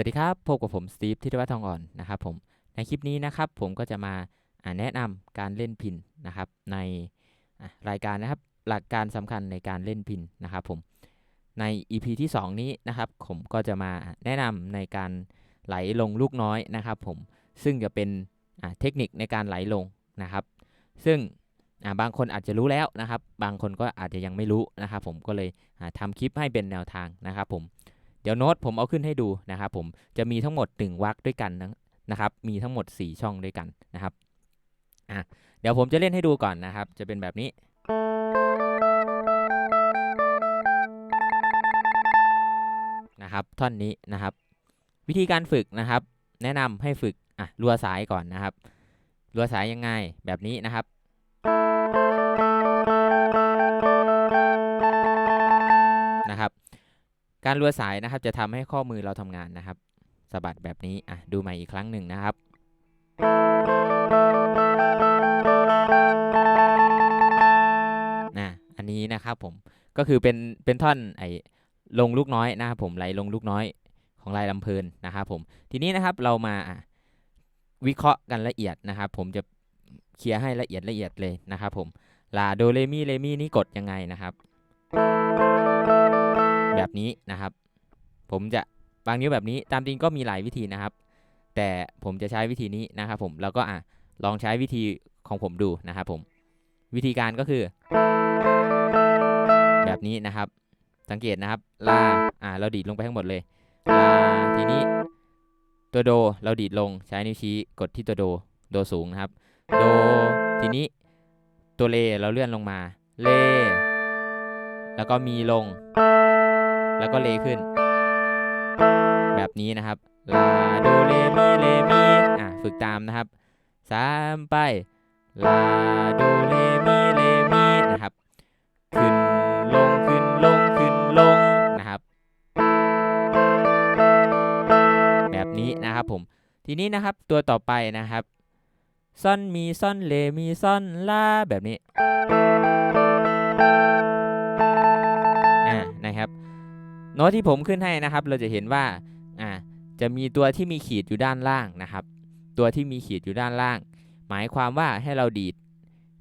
วัสดีครับ พบกับผมสตีฟทิตวัฒน์ทองอ่อนนะครับผม ในคลิปนี้นะครับผมก็จะมาแนะนำการเล่นพินนะครับในรายการนะครับหลักการสำคัญในการเล่นพินนะครับผม ใน EP ที่ 2 นี้นะครับผมก็จะมาแนะนำในการไหลลงลูกน้อยนะครับผม ซึ่งจะเป็นเทคนิคในการไหลลงนะครับ ซึ่งบางคนอาจจะรู้แล้วนะครับ บางคนก็อาจจะยังไม่รู้นะครับผมก็เลยอะทำคลิปให้เป็นแนวทางนะครับผม เดี๋ยวโน้ตผมเอาขึ้นให้ดูนะครับผมจะมีทั้งหมด1วรรคด้วยกันนะครับ มีทั้งหมด 4 ช่องด้วยกันนะครับอะเดี๋ยวผมจะเล่นให้ดูก่อนนะครับ จะเป็นแบบนี้นะครับท่อนนี้นะครับ วิธีการฝึกนะครับ แนะนำให้ฝึกอะรัวสายก่อนนะครับรัวสายยังไงแบบนี้นะครับ การรัวสายนะครับจะทำให้ข้อมือเราทำงานนะครับสะบัดแบบนี้อะดูใหม่อีกครั้งหนึ่งนะครับ นะอันนี้นะครับผมก็คือเป็นเป็นท่อนไอ้ลงลูกน้อยนะครับผมไหลลงลูกน้อยของลายลำเพลินนะครับผมทีนี้นะครับเรามาวิเคราะห์กันละเอียดนะครับ ผมจะเคลียร์ให้ละเอียดละเอียดเลยนะครับผมลาโดเรมีเรมีนี่กดยังไงนะครับ แบบนี้นะครับ ผมจะวางนิ้วแบบนี้ ตามจริงก็มีหลายวิธีนะครับ แต่ผมจะใช้วิธีนี้นะครับ ผมแล้วก็อะลองใช้วิธีของผมดูนะครับผมวิธีการก็คือ แบบนี้นะครับ สังเกตนะครับลาอ่าเราดีดลงไปทั้งหมดเลยลาทีนี้ ตัวโดเราดีดลงใช้นิ้วชี้กดที่ตัวโดโดสูงนะครับโดทีนี้ตัวเลเราเลื่อนลงมาเลแล้วก็มีลง แล้วก็เลขึ้น แบบนี้นะครับลาโดเลมีเลมีอะฝึกตามนะครับสามไปลาโดเลมีเลมีนะครับ ขึ้นลงขึ้นลงขึ้นลงนะครับ แบบนี้นะครับผมทีนี้นะครับตัวต่อไปนะครับซ่อนมีซ่อนเลมีซ่อนลาแบบนี้ น้ตที่ผมขึ้นให้นะครับ เราจะเห็นว่าอ่าจะมีตัวที่มีขีดอยู่ด้านล่างนะครับ ตัวที่มีขีดอยู่ด้านล่าง หมายความว่าให้เราดีด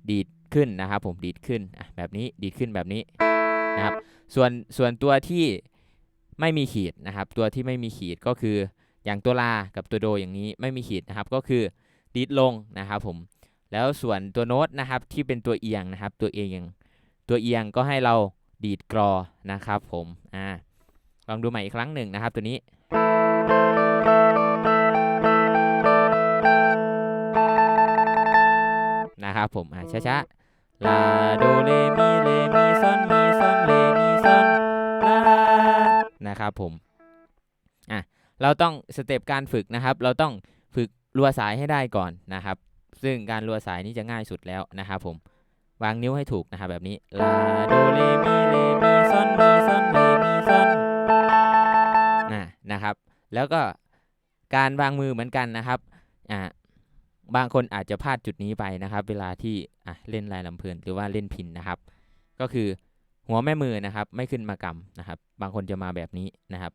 ดีดขึ้นนะครับผมดีดขึ้นแบบนี้ดีดขึ้นแบบนี้นะครับ ส่วนส่วนตัวที่ไม่มีขีดนะครับ ตัวที่ไม่มีขีดก็คืออย่างตัวลากับตัวโดอย่างนี้ไม่มีขีดนะครับ ก็คือดีดลงนะครับผมแล้วส่วนตัวโน้ตนะครับที่เป็นตัวเอียงนะครับ ตัวเอียงตัวเอียงก็ให้เราดีดกรอนะครับผมอ่า ลองดูใหม่อีกครั้งหนึ่งนะครับตัวนี้ นะครับผมอะช้าๆลาโดเลมีเลมีซอนมีซอนเลมีซอนลานะครับผมอะเราต้องสเต็ปการฝึกนะครับ เราต้องฝึกรัวสายให้ได้ก่อนนะครับ ซึ่งการรัวสายนี้จะง่ายสุดแล้วนะครับผมวางนิ้วให้ถูกนะครับแบบนี้ลาโดเลมีเลมีซอนมี นะครับ แล้วก็การวางมือเหมือนกันนะครับอะบางคนอาจจะพลาดจุดนี้ไปนะครับ เวลาที่อะเล่นลายลำเพลินหรือว่าเล่นพินนะครับ ก็คือหัวแม่มือนะครับ ไม่ขึ้นมากำนะครับ บางคนจะมาแบบนี้นะครับ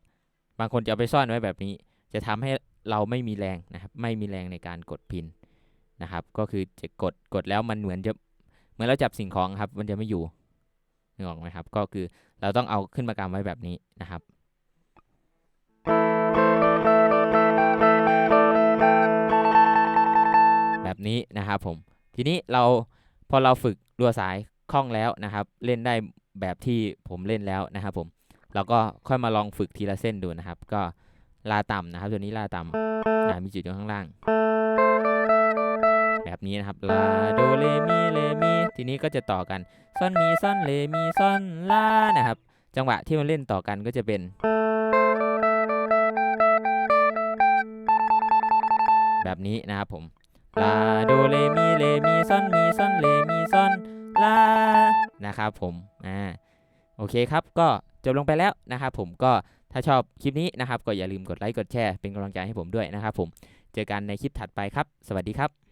บางคนจะเอาไปซ่อนไว้แบบนี้ จะทำให้เราไม่มีแรงนะครับ ไม่มีแรงในการกดพินนะครับ ก็คือจะกดกดแล้วมันเหมือนจะเหมือนเราจับสิ่งของครับ มันจะไม่อยู่นึกออกไหมครับ ก็คือเราต้องเอาขึ้นมากำไว้แบบนี้นะครับ แบบนี้นะครับผมทีนี้เราพอเราฝึกรัวสายคล่องแล้วนะครับ เล่นได้แบบที่ผมเล่นแล้วนะครับผมเราก็ค่อยมาลองฝึกทีละเส้นดูนะครับ ก็ลาต่ำนะครับ ตัวนี้ลาต่ำอ่ามีจุดอยู่ข้างล่าง แบบนี้นะครับลาโดเลมีเลมีทีนี้ก็จะต่อกันซ่อนมีซ่อนเลมีซ่อนลานะครับ จังหวะที่มันเล่นต่อกันก็จะเป็น แบบนี้นะครับผม ลาโดเลมีเลมีซอนมีซอนเลมีซอนลานะครับผมอ่าโอเคครับก็จบลงไปแล้วนะครับผมก็ถ้าชอบคลิปนี้นะครับก็อย่าลืมกดไลค์กดแชร์เป็นกำลังใจให้ผมด้วยนะครับผมเจอกันในคลิปถัดไปครับ สวัสดีครับ